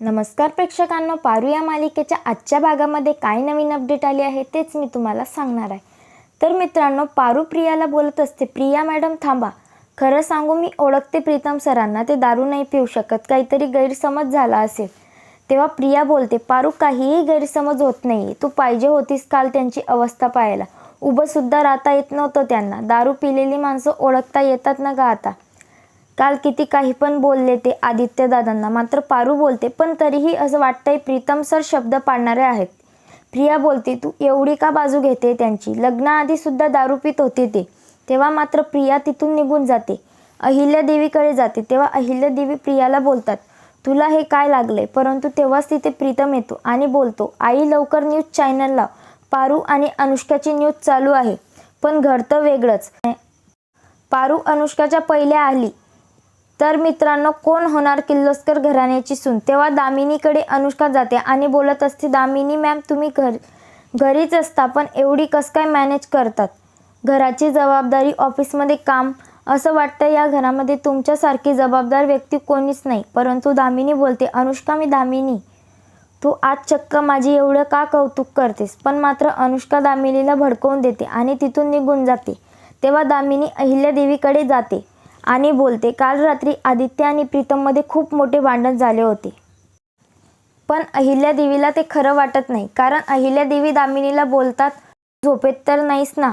नमस्कार प्रेक्षकांनो पारू या मालिकेच्या आजच्या भागामध्ये काय नवीन अपडेट आली आहे तेच मी तुम्हाला सांगणार आहे. तर मित्रांनो पारू प्रियाला बोलत असते प्रिया मॅडम थांबा. खरं सांगू मी ओळखते प्रीतम सरांना. ते दारू नाही पिऊ शकत काहीतरी गैरसमज झाला असेल. तेव्हा प्रिया बोलते पारू काहीही गैरसमज होत नाही तू पाहिजे होतीस काल त्यांची अवस्था पाहायला. उभंसुद्धा राहता येत नव्हतं त्यांना. दारू पिलेली माणसं ओळखता येतात ना का आता. काल किती काही पण बोलले ते आदित्य दादांना. मात्र पारू बोलते पण तरीही असं वाटतंय प्रीतम सर शब्द पाडणारे आहेत. प्रिया बोलते तू एवढी का बाजू घेते त्यांची? लग्नाआधी सुद्धा दारू पित होते ते. तेव्हा मात्र प्रिया तिथून निघून जाते. अहिल्यादेवीकडे जाते. तेव्हा अहिल्यादेवी प्रियाला बोलतात तुला हे काय लागलंय? परंतु तेव्हाच तिथे प्रीतम येतो आणि बोलतो आई लवकर न्यूज चॅनल लाव पारू आणि अनुष्काची न्यूज चालू आहे पण घडतं वेगळंच. पारू अनुष्काच्या पहिल्या आली. तर मित्रांनो कोण होणार किर्लोस्कर घराण्याची सून? तेव्हा दामिनीकडे अनुष्का जाते आणि बोलत असते दामिनी मॅम तुम्ही घर घरीच असता पण एवढी कस काय मॅनेज करतात? घराची जबाबदारी ऑफिसमध्ये काम असं वाटतं या घरामध्ये तुमच्यासारखी जबाबदार व्यक्ती कोणीच नाही. परंतु दामिनी बोलते अनुष्का मी दामिनी. तू आज चक्क माझी एवढं का कौतुक करतेस? पण मात्र अनुष्का दामिनीला भडकवून देते आणि तिथून निघून जाते. तेव्हा दामिनी अहिल्यादेवीकडे जाते. आणि बोलते काल रात्री आदित्य आणि प्रीतममध्ये खूप मोठे भांडण झाले होते. पण अहिल्यादेवीला ते खरं वाटत नाही. कारण अहिल्यादेवी दामिनीला बोलतात झोपेत तर नाहीस ना.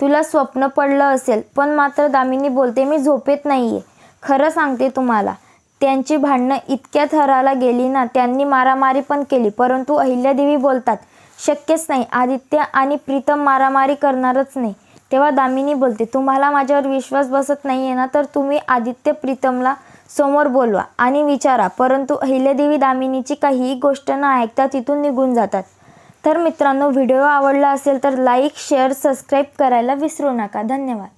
तुला स्वप्न पडलं असेल पण मात्र दामिनी बोलते मी झोपेत नाही आहे खरं सांगते तुम्हाला त्यांची भांडणं इतक्या थराला गेली ना त्यांनी मारामारी पण केली. परंतु अहिल्यादेवी बोलतात शक्यच नाही. आदित्य आणि प्रीतम मारामारी करणारच नाही. तेव्हा दामिनी बोलते तुम्हाला माझ्यावर विश्वास बसत नाही आहे ना तर तुम्ही आदित्य प्रीतमला समोर बोलवा आणि विचारा. परंतु अहिल्यादेवी दामिनीची काहीही गोष्ट न ऐकता तिथून निघून जातात. तर मित्रांनो व्हिडिओ आवडला असेल तर लाईक शेअर सबस्क्राईब करायला विसरू नका. धन्यवाद.